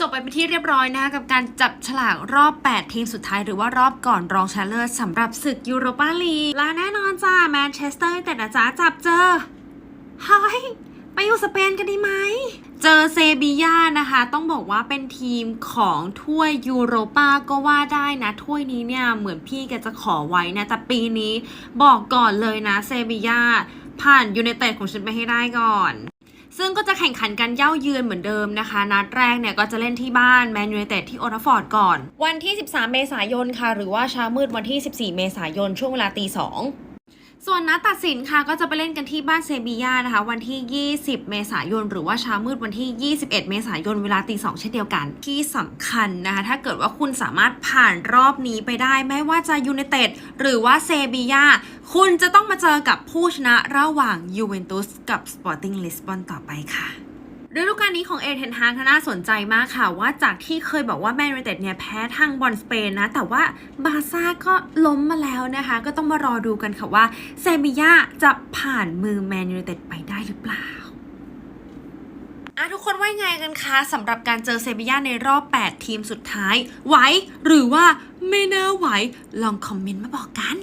จบไปเป็นที่เรียบร้อยนะคะกับการจับฉลากรอบ 8 ทีมสุดท้ายหรือว่ารอบก่อนรองชนะเลิศสำหรับศึกยูโรปาลีกและแน่นอนจ้าแมนเชสเตอร์ยูไนเต็ดนะจ๊ะจับเจอเฮ้ยไปอยู่สเปนกันดีไหมเจอเซบีย่านะคะ ต้องบอกว่าเป็นทีมของถ้วยยูโรปาก็ว่าได้นะ ถ้วยนี้เนี่ย เหมือนพี่แกจะขอไว้นะ แต่ปีนี้บอกก่อนเลยนะเซบีย่าผ่านยูไนเต็ดของฉันไปให้ได้ก่อน ซึ่งก็จะแข่งขันกันเย่าเยือนเหมือนเดิมนะคะ นัดแรกเนี่ยก็จะเล่นที่บ้านแมนยูไนเต็ดที่โอลด์แทัฟอร์ดก่อน วันที่ 13 เมษายนค่ะ หรือว่าเช้ามืดวันที่ 14 เมษายนช่วงเวลาตีสองส่วนนัดตัดสินค่ะก็จะไปเล่นกันที่บ้านเซบีย่านะคะ วันที่ 20 เมษายน หรือว่าเช้ามืดวันที่ 21 เมษายนเวลาตีสองเช่นเดียวกัน ที่สำคัญนะคะ ถ้าเกิดว่าคุณสามารถผ่านรอบนี้ไปได้ ไม่ว่าจะยูไนเต็ดหรือว่าเซบีย่า คุณจะต้องมาเจอกับผู้ชนะระหว่างยูเวนตุสกับสปอร์ติ้งลิสบอนต่อไปค่ะฤดูกาลนี้ของเอเทนฮากน่าสนใจมากค่ะ ว่าจากที่เคยบอกว่าแมนยูเต็ดเนี่ยแพ้ทางบอลสเปนนะ แต่ว่าบาซ่าก็ล้มมาแล้วนะคะ ก็ต้องมารอดูกันค่ะว่าเซบีย่าจะผ่านมือแมนยูเต็ดไปได้หรือเปล่าอะทุกคนว่ายังไงกันคะสำหรับการเจอเซบีย่าในรอบ 8 ทีมสุดท้าย ไหว หรือว่าไม่น่าไหว ลองคอมเมนต์มาบอกกัน